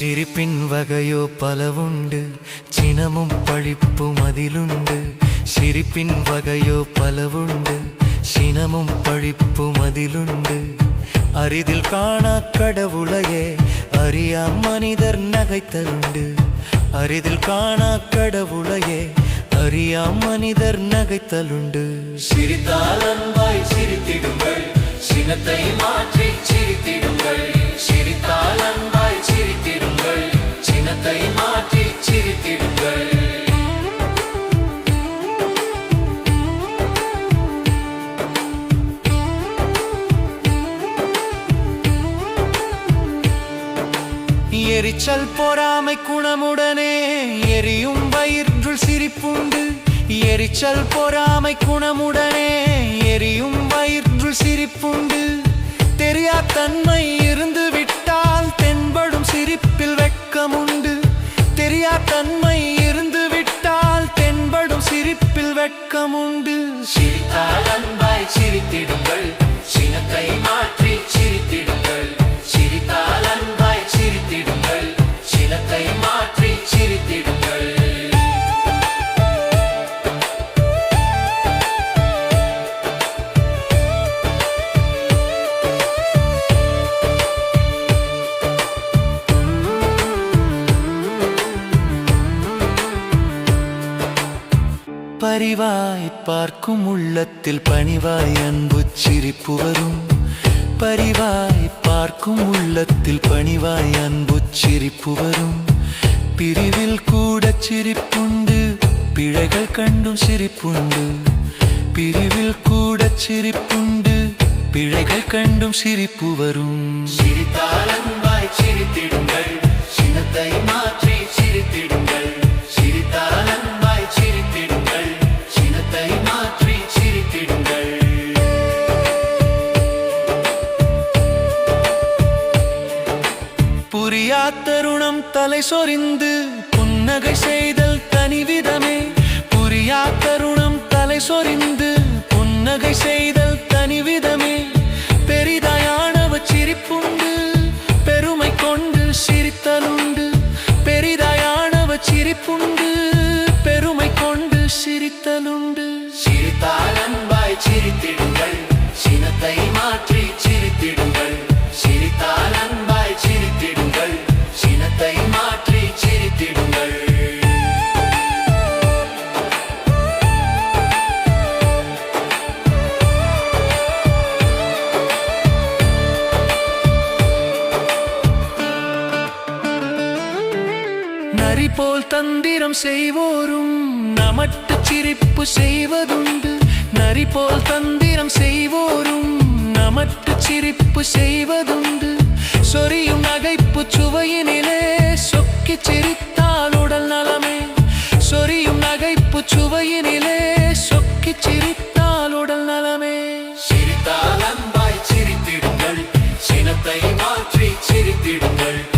சிரிப்பின் வகையோ பலவுண்டு சினமும் பழிப்பும் அதிலுண்டு. சிரிப்பின் வகையோ பலவுண்டு சினமும் பழிப்பும் அதிலுண்டு. அரிதில் காணா கடவுளையே அறியா மனிதர் நகைத்தலுண்டு அரிதில் காணா கடவுளையே அறியா மனிதர் நகைத்தலுண்டு சிரித்தால் அன்பாய் சிரித்திடுங்கள் சினத்தை மாற்றி சிரித்திடுங்கள். சிரித்தால் அன்பாய் எரிச்சல் பொறாமை குணமுடனே எரியும் வயிற்றுள் சிரிப்புண்டு. எரிச்சல் பொறாமை குணமுடனே எரியும் வயிற்றுள் சிரிப்புண்டு. தெரியா தன்மை இருந்து விட்டால் தென்படும் சிரிப்பில் வெட்கமுண்டு தெரியா தன்மை இருந்து விட்டால் தென்படும் சிரிப்பில் வெட்கமுண்டு பரிவாய் பார்க்கும் உள்ளத்தில் பணிவாய் அன்பு சிரிப்பு வரும். பரிவாய் பார்க்கும் உள்ளத்தில் பணிவாய் அன்பு சிரிப்பு வரும். பிரிவில் கூட சிரிப்புண்டு பிழைகள் கண்டும் சிரிப்புண்டு. பிரிவில் கூட சிரிப்புண்டு பிழைகள் கண்டும் சிரிப்பு வரும். சிரித்தால் அன்பாய் சிரித்திடுங்கள் தலை சொரிந்து புன்னகை செய்தல் தனிவிதமே புரியா தருணம் தலை சொரிந்து புன்னகை செய்தல் தனிவிதமே பெரிதாயானவ சிரிப்புண்டு பெருமை கொண்டு சிரித்தலுண்டு. பெரிதாயானவ சிரிப்புண்டு பெருமை கொண்டு சிரித்தலுண்டு. நரி போல் தந்திரம் செய்வோரும் நமட்டு சிரிப்பு செய்வதுண்டு. நரி போல் தந்திரம் செய்வோரும் நமட்டு சிரிப்பு செய்வதுண்டு. சொரியும் நகைப்பு சுவையினிலே சொக்கி சிரித்தால் உடல் நலமே. சொரியும் நகைப்பு சுவையினிலே சொக்கி சிரித்தால் உடல் நலமே. சிரித்தால் அன்பாய் சிரித்திடுங்கள் சினத்தை மாற்றி சிரித்திடுங்கள்.